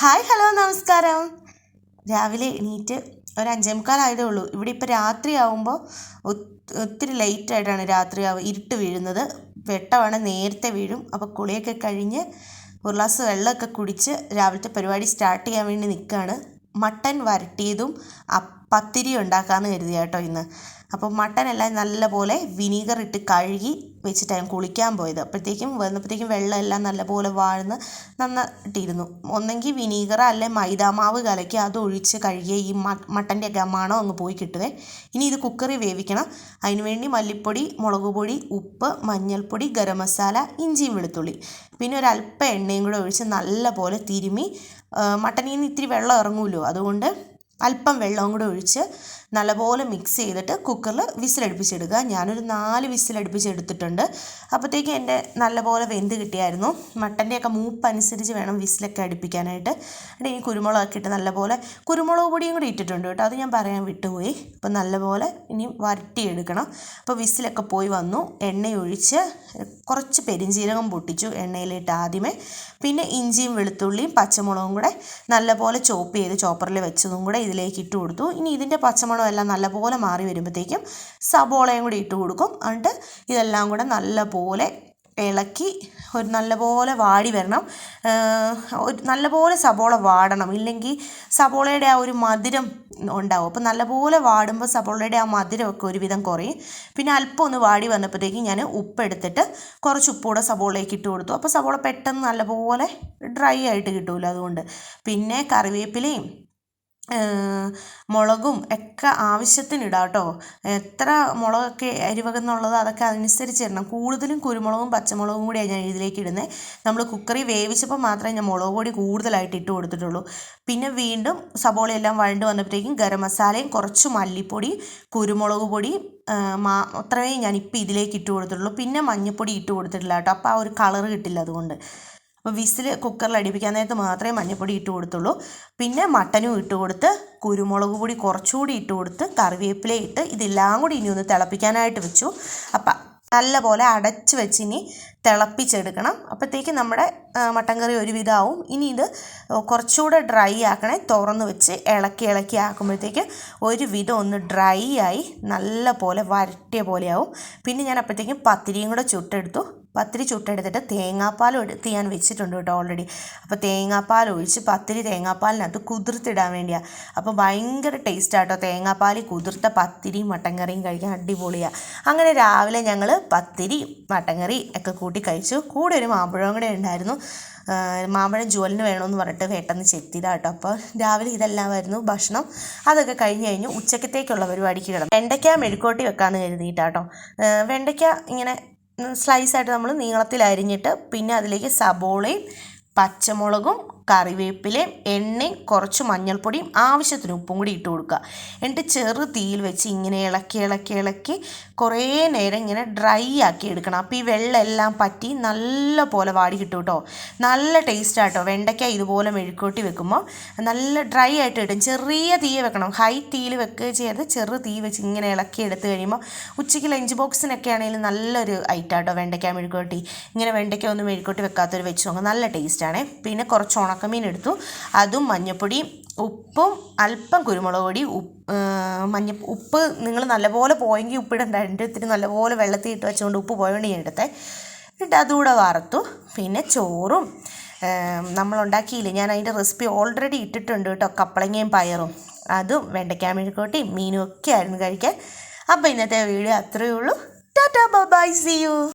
Hi hello നമസ്കാരം. രാവിലെ എണീറ്റ് ഒരു അഞ്ചേ മുക്കാലായതേ ഉള്ളൂ. ഇവിടെ ഇപ്പോൾ രാത്രിയാവുമ്പോൾ ഒത്തിരി ലേറ്റായിട്ടാണ് രാത്രിയാവുക ഇരുട്ട് വീഴുന്നത്. വെട്ടമാണ് നേരത്തെ വീഴും. അപ്പോൾ കുളിയൊക്കെ കഴിഞ്ഞ് ഒരു ഗ്ലാസ് വെള്ളമൊക്കെ കുടിച്ച് രാവിലത്തെ പരിപാടി സ്റ്റാർട്ട് ചെയ്യാൻ വേണ്ടി നിൽക്കുകയാണ് മട്ടൻ വരട്ടിയതും പത്തിരി ഉണ്ടാക്കാമെന്ന് കരുതിയാട്ടോ ഇന്ന്. അപ്പോൾ മട്ടൻ എല്ലാം നല്ലപോലെ വിനീഗർ ഇട്ട് കഴുകി വെച്ചിട്ടാണ് കുളിക്കാൻ പോയത്. അപ്പോഴത്തേക്കും വന്നപ്പോഴത്തേക്കും വെള്ളമെല്ലാം നല്ലപോലെ വാഴ്ന്ന് നന്നായിട്ടിരുന്നു. ഒന്നെങ്കിൽ വിനീഗർ അല്ലെ മൈദാമാവ് കലക്കി അത് ഒഴിച്ച് കഴുകിയ ഈ മട്ടന്റെ ഗമാണോ അങ്ങ് പോയി കിട്ടുവേ. ഇനി ഇത് കുക്കറിൽ വേവിക്കണം. അതിനുവേണ്ടി മല്ലിപ്പൊടി മുളക് പൊടി ഉപ്പ് മഞ്ഞൾപ്പൊടി ഗരം മസാല ഇഞ്ചിയും വെളുത്തുള്ളി. പിന്നെ ഒരു അല്പം എണ്ണയും കൂടെ ഒഴിച്ച് നല്ലപോലെ തിരുമി മട്ടനിൽ നിന്ന് ഇത്തിരി വെള്ളം ഇറങ്ങുമല്ലോ. അതുകൊണ്ട് അല്പം വെള്ളവും കൂടെ ഒഴിച്ച് നല്ലപോലെ മിക്സ് ചെയ്തിട്ട് കുക്കറിൽ വിസിലടുപ്പിച്ചെടുക്കുക ഞാനൊരു നാല് വിസിലടുപ്പിച്ചെടുത്തിട്ടുണ്ട്. അപ്പോഴത്തേക്കും എന്റെ നല്ലപോലെ വെന്ത് കിട്ടിയായിരുന്നു. മട്ടന്റെയൊക്കെ മൂപ്പനുസരിച്ച് വേണം വിസിലൊക്കെ അടുപ്പിക്കാനായിട്ട്. എന്നിട്ട് ഇനി കുരുമുളകൊക്കെ ഇട്ട് നല്ലപോലെ കുരുമുളക് പൊടിയും കൂടി ഇട്ടിട്ടുണ്ട് കേട്ടോ. അത് ഞാൻ പറയാൻ വിട്ടുപോയി. അപ്പോൾ നല്ലപോലെ ഇനി വരട്ടിയെടുക്കണം. അപ്പോൾ വിസിലൊക്കെ പോയി വന്നു. എണ്ണയൊഴിച്ച് കുറച്ച് പെരിഞ്ജീരകം പൊട്ടിച്ചു എണ്ണയിലിട്ട് ആദ്യമേ. പിന്നെ ഇഞ്ചിയും വെളുത്തുള്ളിയും പച്ചമുളകും കൂടെ നല്ലപോലെ ചോപ്പ് ചെയ്ത് ചോപ്പറിൽ വെച്ചതും കൂടെ ഇതിലേക്ക് ഇട്ട് കൊടുത്തു. ഇനി ഇതിന്റെ പച്ചമുളകും എല്ലാം നല്ലപോലെ മാറി വരുമ്പോഴത്തേക്കും സബോളയും കൂടി ഇട്ട് കൊടുക്കും. എന്നിട്ട് ഇതെല്ലാം കൂടെ നല്ലപോലെ ഇളക്കി ഒരു നല്ലപോലെ വാടി വരണം. ഒരു നല്ലപോലെ സബോള വാടണം. ഇല്ലെങ്കിൽ സബോളയുടെ ആ ഒരു മധുരം ഉണ്ടാവും. അപ്പോൾ നല്ലപോലെ വാടുമ്പോൾ സബോളയുടെ ആ മധുരമൊക്കെ ഒരുവിധം കുറയും. പിന്നെ അല്പം ഒന്ന് വാടി വന്നപ്പോഴത്തേക്കും ഞാൻ ഉപ്പെടുത്തിട്ട് കുറച്ച് ഉപ്പൂടെ സബോളയ്ക്ക് ഇട്ട് കൊടുത്തു. അപ്പോൾ സബോള പെട്ടെന്ന് നല്ലപോലെ ഡ്രൈ ആയിട്ട് കിട്ടുമല്ലോ അതുകൊണ്ട്. പിന്നെ കറിവേപ്പിലയും മുളകും ഒക്കെ ആവശ്യത്തിന് ഇടാം കേട്ടോ. എത്ര മുളകൊക്കെ എരിവെന്നുള്ളത് അതൊക്കെ അതനുസരിച്ച് ഇടണം. കൂടുതലും കുരുമുളകും പച്ചമുളകും കൂടിയാണ് ഞാൻ ഇതിലേക്ക് ഇടുന്നത് നമ്മൾ കുക്കറി വേവിച്ചപ്പോൾ മാത്രമേ ഞാൻ മുളക് പൊടി കൂടുതലായിട്ട് ഇട്ട് കൊടുത്തിട്ടുള്ളൂ. പിന്നെ വീണ്ടും സബോളയെല്ലാം വഴണ്ട് വന്നപ്പോഴത്തേക്കും ഗരം മസാലയും കുറച്ച് മല്ലിപ്പൊടി കുരുമുളക് പൊടി മാ അത്രയും ഞാൻ ഇപ്പോൾ ഇതിലേക്ക് ഇട്ട് കൊടുത്തിട്ടുള്ളൂ. പിന്നെ മഞ്ഞൾപ്പൊടി ഇട്ട് കൊടുത്തിട്ടില്ല കേട്ടോ. അപ്പോൾ ആ ഒരു കളറ് കിട്ടില്ല അതുകൊണ്ട്. അപ്പോൾ വിസിൽ കുക്കറിൽ അടിപ്പിക്കാൻ നേരത്ത് മാത്രമേ മഞ്ഞൾപ്പൊടി ഇട്ട് കൊടുത്തുള്ളൂ. പിന്നെ മട്ടനും ഇട്ട് കൊടുത്ത് കുരുമുളക് പൊടി കുറച്ചുകൂടി ഇട്ട് കൊടുത്ത് കറിവേപ്പില ഇട്ട് ഇതെല്ലാം കൂടി ഇനി ഒന്ന് തിളപ്പിക്കാനായിട്ട് വെച്ചു. അപ്പം നല്ലപോലെ അടച്ച് വെച്ച് ഇനി തിളപ്പിച്ചെടുക്കണം. അപ്പോഴത്തേക്ക് നമ്മുടെ മട്ടൻ കറി ഒരുവിധമാവും ഇനി ഇത് കുറച്ചുകൂടെ ഡ്രൈ ആക്കണേ തുറന്ന് വെച്ച് ഇളക്കി ഇളക്കി ആക്കുമ്പോഴത്തേക്ക് ഒരുവിധം ഒന്ന് ഡ്രൈ ആയി നല്ല പോലെ വരട്ടിയ പോലെയാവും. പിന്നെ ഞാൻ അപ്പോഴത്തേക്കും പത്തിരിയും കൂടെ ചുട്ടെടുത്തു. പത്തിരി ചുട്ടെടുത്തിട്ട് തേങ്ങാപ്പാൽ എടുത്ത് ഞാൻ വെച്ചിട്ടുണ്ട് കേട്ടോ ഓൾറെഡി അപ്പോൾ തേങ്ങാപ്പാൽ ഒഴിച്ച് പത്തിരി തേങ്ങാപ്പാലിനകത്ത് കുതിർത്തിടാൻ വേണ്ടിയാണ് അപ്പോൾ ഭയങ്കര ടേസ്റ്റാട്ടോ തേങ്ങാപ്പാൽ കുതിർത്ത പത്തിരിയും മട്ടൻ കറിയും കഴിക്കാൻ അടിപൊളിയാണ് അങ്ങനെ രാവിലെ ഞങ്ങൾ പത്തിരി മട്ടൻ കറി ഒക്കെ കൂട്ടി കഴിച്ചു. കൂടെ ഒരു മാമ്പഴം കൂടെ ഉണ്ടായിരുന്നു. മാമ്പഴം ജോലിന് വേണമെന്ന് പറഞ്ഞിട്ട് വേട്ടെന്ന് ചെത്തിയതാണ് കേട്ടോ. അപ്പോൾ രാവിലെ ഇതെല്ലാമായിരുന്നു ഭക്ഷണം. അതൊക്കെ കഴിഞ്ഞ് കഴിഞ്ഞു ഉച്ചക്കത്തേക്കുള്ള പരിപാടിക്ക് കിടന്നു. വെണ്ടയ്ക്ക മെഴുക്കോട്ടി വെക്കാമെന്ന് കരുതിയിട്ടാട്ടോ വെണ്ടയ്ക്ക ഇങ്ങനെ സ്ലൈസായിട്ട് നമ്മൾ നീളത്തിൽ അരിഞ്ഞിട്ട് പിന്നെ അതിലേക്ക് സബോളയും പച്ചമുളകും കറിവേപ്പിലയും എണ്ണയും കുറച്ച് മഞ്ഞൾപ്പൊടിയും ആവശ്യത്തിന് ഉപ്പും കൂടി ഇട്ട് കൊടുക്കുക. എന്നിട്ട് ചെറു തീയിൽ വെച്ച് ഇങ്ങനെ ഇളക്കി ഇളക്കി ഇളക്കി കുറേ നേരം ഇങ്ങനെ ഡ്രൈ ആക്കി എടുക്കണം. അപ്പോൾ ഈ വെള്ളം എല്ലാം പറ്റി നല്ല പോലെ വാടി കിട്ടും. കേട്ടോ നല്ല ടേസ്റ്റ് ആട്ടോ വെണ്ടയ്ക്ക ഇതുപോലെ മെഴുക്കോട്ടി വെക്കുമ്പോൾ നല്ല ഡ്രൈ ആയിട്ട് കിട്ടും. ചെറിയ തീ വെക്കണം. ഹൈ തീയിൽ വെക്കുക ചെയ്യരുത്. ചെറു തീ വെച്ച് ഇങ്ങനെ ഇളക്കി എടുത്ത് കഴിയുമ്പോൾ ഉച്ചയ്ക്ക് ലഞ്ച് ബോക്സിനൊക്കെ ആണെങ്കിലും നല്ലൊരു ഐറ്റാട്ടോ വെണ്ടയ്ക്ക മെഴുക്കോട്ടി ഇങ്ങനെ വെണ്ടയ്ക്ക ഒന്ന് മെഴുക്കോട്ടി വെക്കാത്തൊരു വെച്ച് നോക്കാം. നല്ല ടേസ്റ്റാണ് പിന്നെ കുറച്ച് ഉണക്കമീൻ എടുത്തു അതും മഞ്ഞപ്പൊടി ഉപ്പും അല്പം കുരുമുളക് പൊടി ഉപ്പ് മഞ്ഞ ഉപ്പ് നിങ്ങൾ നല്ലപോലെ പോയെങ്കിൽ ഉപ്പിടണ്ട. എന്റെ ഇത്തിരി നല്ലപോലെ വെള്ളത്തിൽ ഇട്ട് വെച്ചുകൊണ്ട് ഉപ്പ് പോയതുകൊണ്ട് ഞാൻ എടുത്തേ. എന്നിട്ട് അതുകൂടെ വറുത്തു. പിന്നെ ചോറും നമ്മൾ ഉണ്ടാക്കിയില്ലേ? ഞാൻ അതിന്റെ റെസിപ്പി ഓൾറെഡി ഇട്ടിട്ടുണ്ട് കേട്ടോ. കപ്പളങ്ങയും പയറും. അതും വെണ്ടയ്ക്ക മെഴുക്കോട്ടി മീനും ഒക്കെ ആയിരുന്നു കഴിക്കാൻ. അപ്പോൾ ഇന്നത്തെ വീഡിയോ അത്രയേ ഉള്ളൂ. Tata bye see you.